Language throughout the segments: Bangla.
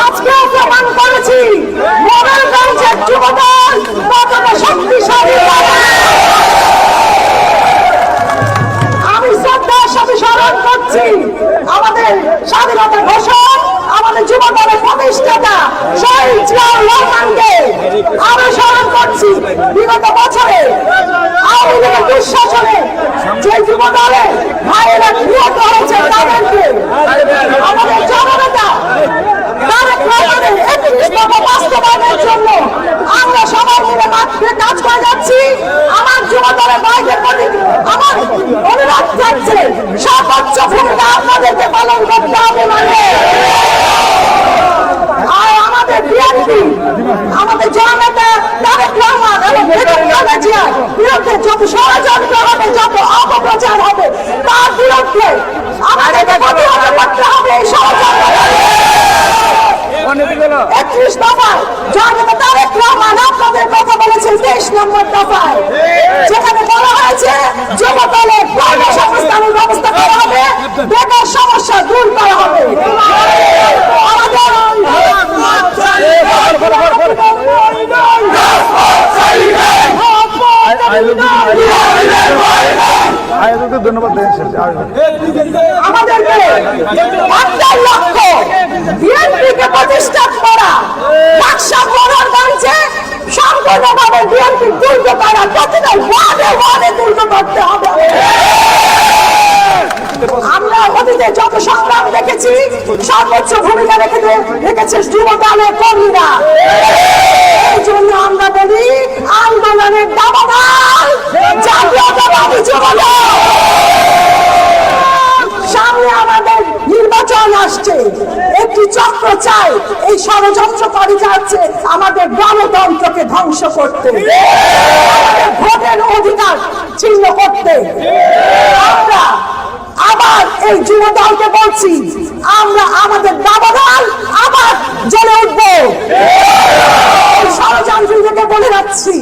আজকে প্রমাণ করেছি মোবাইলগঞ্জের আমি শ্রদ্ধার করছি আমাদের স্বাধীনতা ঘোষক আমাদের যুবদলের প্রতিষ্ঠাতা শহীদ জিয়াউর রহমানকে আমি স্মরণ করছি বিগত বছরে আওয়ামী লীগের দুঃশাসনে যে যুবদলের দলে ভাইয়েরা নিহত হয়েছে তাদেরকে। আমাদের জননেতা তারেক রহমানের একত্রিশতম বাস্তবায়নের জন্য আমরা সবাই মিলে মাঠে কাজ করে যাচ্ছি আমার যুব দলের ভাইদের প্রতি আমার অনুরোধ থাকছে সর্বোচ্চ ভূমিকা আপনাদেরকে পালন করতে হবে মানে আর আমাদের বিএনপি আমাদের জননেতা তারেক রহমান এবং বেগম খালেদা জিয়ার বিরুদ্ধে যত ষড়যন্ত্র হবে যত অপপ্রচার হবে তার বিরুদ্ধে আমাদেরকে প্রতিহত করতে হবে এই ষড়যন্ত্র একত্রিশ দফায় জননেতা তারেক রহমান আপনাদের কথা বলেছেন তেইশ নম্বর দফায় যেখানে বলা হয়েছে যুব দলের কর্মসংস্থানের ব্যবস্থা করা হবে বেকার সমস্যা দূর করা হবে আয়োজককে ধন্যবাদ দেন আমাদেরকে একটাই লক্ষ্য বিএনপিকে প্রতিষ্ঠা করা মনোর মঞ্চে সম্পূর্ণভাবে বিএনপি প্রতিটা ওয়ার্ডে ওয়ার্ডে হবে। আমরা অতীতে যত সংগ্রাম দেখেছি, সর্বোচ্চ ভূমিকা রেখে রেখেছে যুব কর্মীরা। এই জন্য আমরা বলি, আন্দোলনের দাবাদার জাতীয়তাবাদী যুব দল সামনে আমাদের নির্বাচন আসছে। একটি চক্র চাই, এই ষড়যন্ত্র করে যাচ্ছে আমাদের গণতন্ত্রকে ধ্বংস করতে। ভোটের অধিকার ছিন্ন করতে। আমরা আবার এই যুব দলকে বলছি, আমরা আমাদের দাবাদাল আবার জ্বলে উঠবো। এই ষড়যন্ত্রীদেরকে বলে রাখছি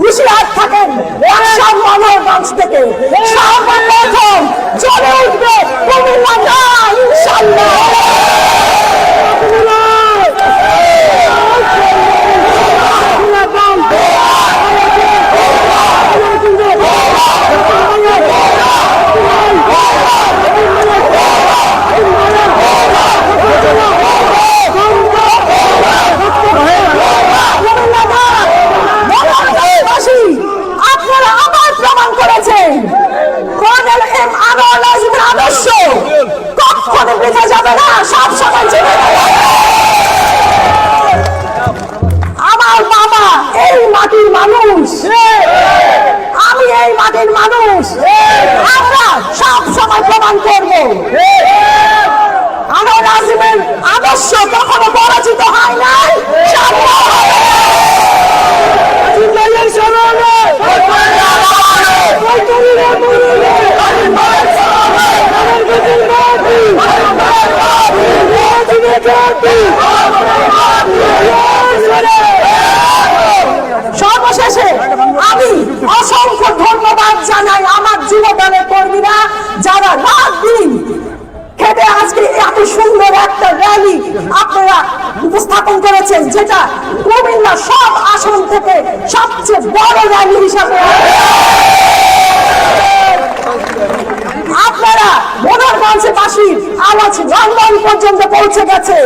হুশিয়ার থাকেন একসব মনোরগঞ্জ থেকে সর্বপ্রথম চলে উঠবে কুমিল্লা না ইনশাল্লাহ মনোরগঞ্জবাসী, আপনারা আবার প্রমাণ করেছেন কর্নেল এম আনোয়ার আজিমের আদর্শ কখনো বোঝা যাবে না সব সময় জেনে যাবে। আমার বাবা এই মাটির মানুষ। আমি এই মাটির মানুষ। আমরা সব সময় প্রমাণ করব। আনোয়ার আজিমের আদর্শ কখনো পরাজিত হয় নাই। সামনে হবে। সর্বশেষে আমি অসংখ্য ধন্যবাদ জানাই আমার যুব দলের কর্মীরা যারা রাত দিন খেটে আজকে এত সুন্দর একটা র্যালি আপনারা উপস্থাপন করেছেন, যেটা কুমিল্লা সব আসন থেকে সবচেয়ে বড় র্যালি হিসাবে আপনারা মনোরগঞ্জে বাসীর আওয়াজ লন্ডন পর্যন্ত পৌঁছে গেছে।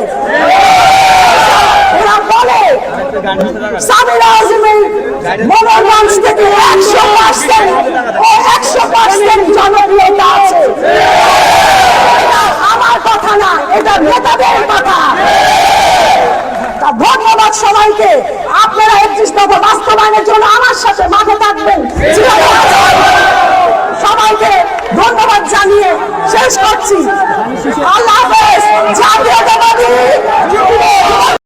বলে আজমের থেকে একশো পার্সেন্ট ও একশো পার্সেন্ট জনপ্রিয়তা আছে। আমার কথা না, এটা নেতাদের কথা। সবাইকে আপনারা এক দফা বাস্তবায়নের জন্য আমার সাথে মাঠে থাকবেন। সবাইকে ধন্যবাদ জানিয়ে শেষ করছি। আল্লাহ হাফেজ